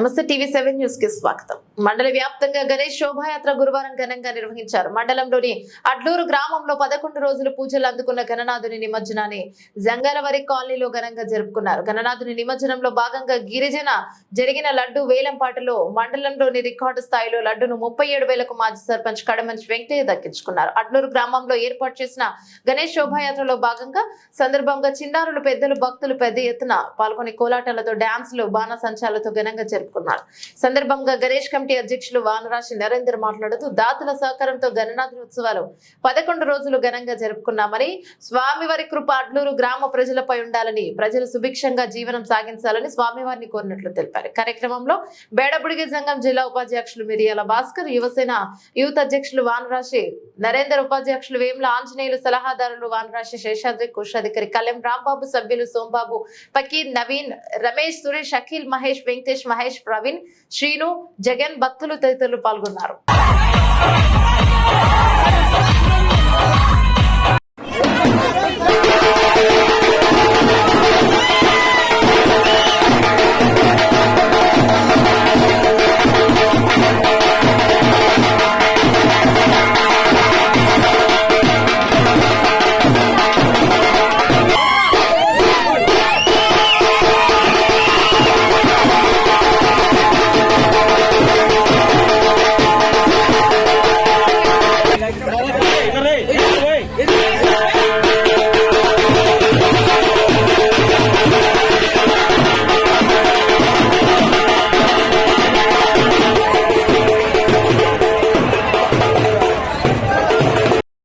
నమస్తే TV seven న్యూస్కి స్వాగతం. మండల వ్యాప్తంగా గణేష్ శోభాయాత్ర గురువారం ఘనంగా నిర్వహించారు. మండలంలోని అడ్లూరు గ్రామంలో పదకొండు రోజులు పూజలు అందుకున్న గణనాథుని నిమజ్జనాన్ని జంగారవరి కాలనీలో ఘనంగా జరుపుకున్నారు. గణనాథుని నిమజ్జనంలో భాగంగా గిరిజన జరిగిన లడ్డు వేలంపాటలో మండలంలోని రికార్డు స్థాయిలో లడ్డును ముప్పై ఏడు వేలకు మాజీ సర్పంచ్ కడమంచి వెంకటయ్య దక్కించుకున్నారు. అడ్లూరు గ్రామంలో ఏర్పాటు చేసిన గణేష్ శోభాయాత్రలో భాగంగా సందర్భంగా చిన్నారులు పెద్దలు భక్తులు పెద్ద ఎత్తున పాల్గొని కోలాటాలతో డాన్సులు బాణ సంచాలతో ఘనంగా పేర్కొన్నారు. సందర్భంగా గణేష్ కమిటీ అధ్యక్షులు వానరాశి నరేందర్ మాట్లాడుతూ దాతల సహకారంతో గణనాథ ఉత్సవాలు పదకొండు రోజులు ఘనంగా జరుపుకున్నామని స్వామివారి కృప అడ్లూరు గ్రామ ప్రజలపై ఉండాలని ప్రజలు సుభిక్షంగా జీవనం సాగించాలని స్వామివారిని కోరినట్లు తెలిపారు. కార్యక్రమంలో బేడబుడిగి సంఘం జిల్లా ఉపాధ్యక్షులు మిరియాల భాస్కర్ యువసేన యూత్ అధ్యక్షులు వానరాశి నరేందర్ ఉపాధ్యక్షులు వేముల ఆంజనేయులు సలహాదారులు వానరాశి శేషాద్రి కోశాధికారి కళ్యాణ్ రాంబాబు సభ్యులు సోంబాబు పకీర్ నవీన్ రమేష్ సురేష్ అఖిల్ మహేష్ వెంకటేష్ మహేష్ ప్రవీణ్ శ్రీను జగన్ భక్తులు తదితరులు పాల్గొన్నారు.